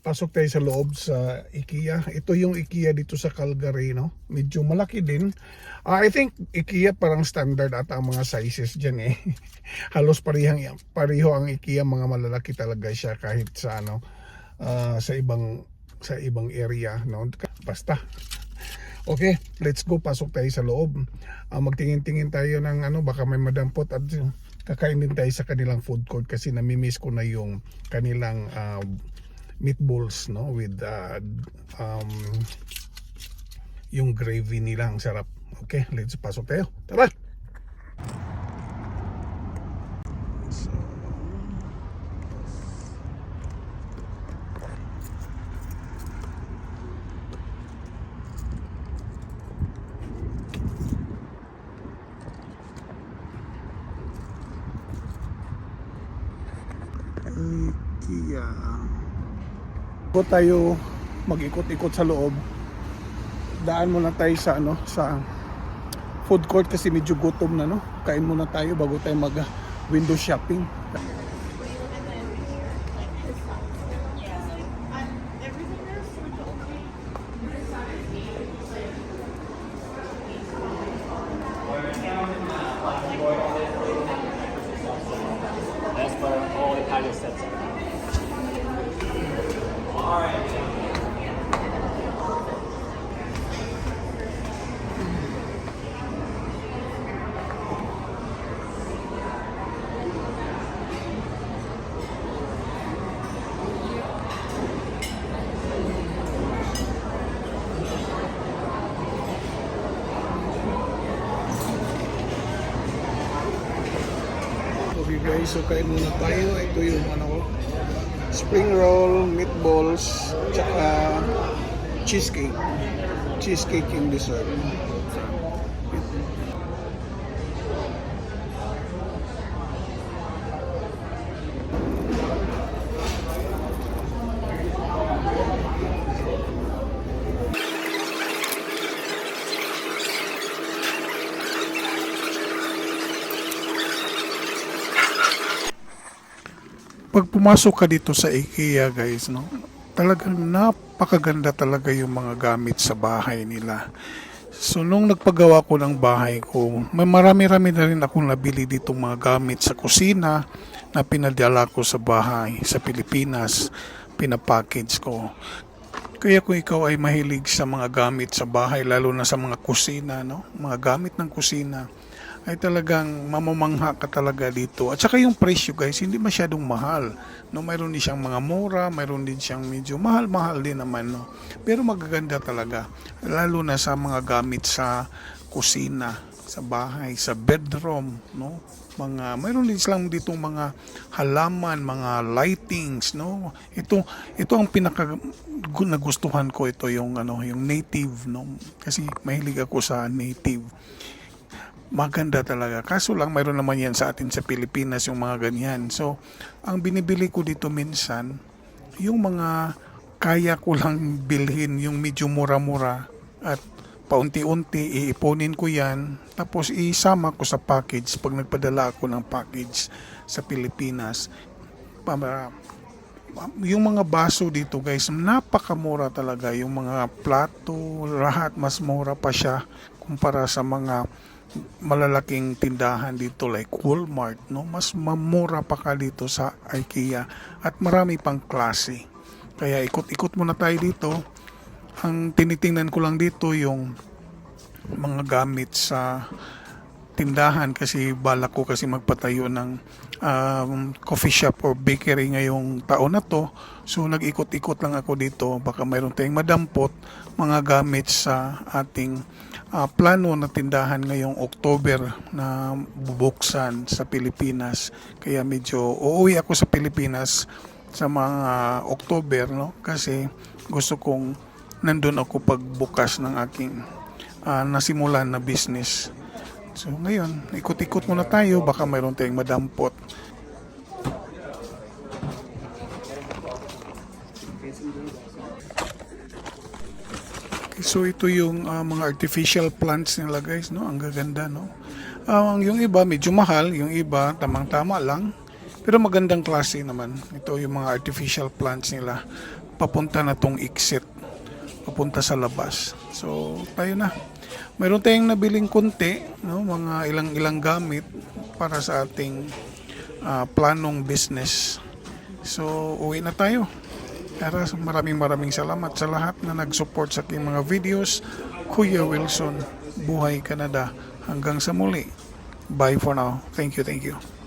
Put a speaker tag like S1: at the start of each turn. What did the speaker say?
S1: pasok tayo sa loob sa IKEA. Ito yung IKEA dito sa Calgary, no? Medyo malaki din. Ah, I think IKEA parang standard ata ang mga sizes dyan eh. Halos parehang, pareho ang IKEA, mga malalaki talaga siya kahit sa ano, ah, sa ibang sa ibang area, no? Basta. Okay, let's go. Pasok tayo sa loob. Ah, magtingin-tingin tayo ng ano, baka may madampot at kakain din tayo sa kanilang food court kasi namimiss ko na yung kanilang ah, meatballs no with uh, um, yung gravy nila ang sarap. Okay, let's pasok tayo. Tara. So, IKEA. Bago tayo mag-ikot-ikot sa loob, daan muna tayo sa ano sa food court kasi medyo gutom na no. Kain muna tayo bago tayo mag window shopping.
S2: That's for.
S1: Guys, so kain muna tayo. Ito yung ano ko, spring roll, meatballs, tsaka cheesecake. Cheesecake yung dessert. Pag pumasok ka dito sa IKEA guys, no, talagang napakaganda talaga yung mga gamit sa bahay nila. So nung nagpagawa ko ng bahay ko, may marami-rami na rin akong nabili dito mga gamit sa kusina na pinadala ko sa bahay sa Pilipinas, pinapackage ko. Kaya kung ikaw ay mahilig sa mga gamit sa bahay, lalo na sa mga kusina, no? mga gamit ng kusina, ay talagang mamamangha ka talaga dito. At saka yung presyo guys, hindi masyadong mahal. No, mayroon din siyang mga mura, mayroon din siyang medyo mahal-mahal din naman. No? Pero magaganda talaga. Lalo na sa mga gamit sa kusina, sa bahay, sa bedroom. No? mga mayroon din silang ditong mga halaman, mga lightings, no. Ito ito ang pinaka gu- nagustuhan ko ito yung ano, yung native, no. Kasi mahilig ako sa native maganda talaga. Kaso lang, mayroon naman yan sa atin sa Pilipinas, yung mga ganyan. So, ang binibili ko dito minsan, yung mga kaya ko lang bilhin, yung medyo mura-mura at paunti-unti iipunin ko yan tapos isama ko sa package pag nagpadala ako ng package sa Pilipinas para yung mga baso dito guys napakamura talaga yung mga plato lahat mas mura pa siya kumpara sa mga malalaking tindahan dito like Walmart no? Mas mamura pa ka dito sa IKEA at marami pang klase. Kaya ikot-ikot muna tayo dito. Ang tinitingnan ko lang dito yung mga gamit sa tindahan kasi balak ko kasi magpatayo ng um, coffee shop or bakery ngayong taon na to. So nag-ikot-ikot lang ako dito. Baka mayroon tayong madampot mga gamit sa ating ah, plano na tindahan ngayong October na bubuksan sa Pilipinas. Kaya medyo uuwi ako sa Pilipinas sa mga October no kasi gusto kong nandun ako pagbukas ng aking ah, nasimulan na business. So ngayon, ikot-ikot muna tayo, baka mayroon tayong madampot. Okay, so ito yung ah, mga artificial plants nila guys, no? Ang gaganda, no? Ang yung iba medyo mahal, yung iba tamang-tama lang. Pero magandang klase naman. Ito yung mga artificial plants nila. papunta na tong exit papunta sa labas. So, tayo na. Meron tayong nabiling konti, no, mga ilang-ilang gamit para sa ating ah, planong business. So, uwi na tayo. Pero maraming maraming salamat sa lahat na nag-support sa aking mga videos. Kuya Wilson, Buhay Canada. Hanggang sa muli. Bye for now. Thank you, thank you.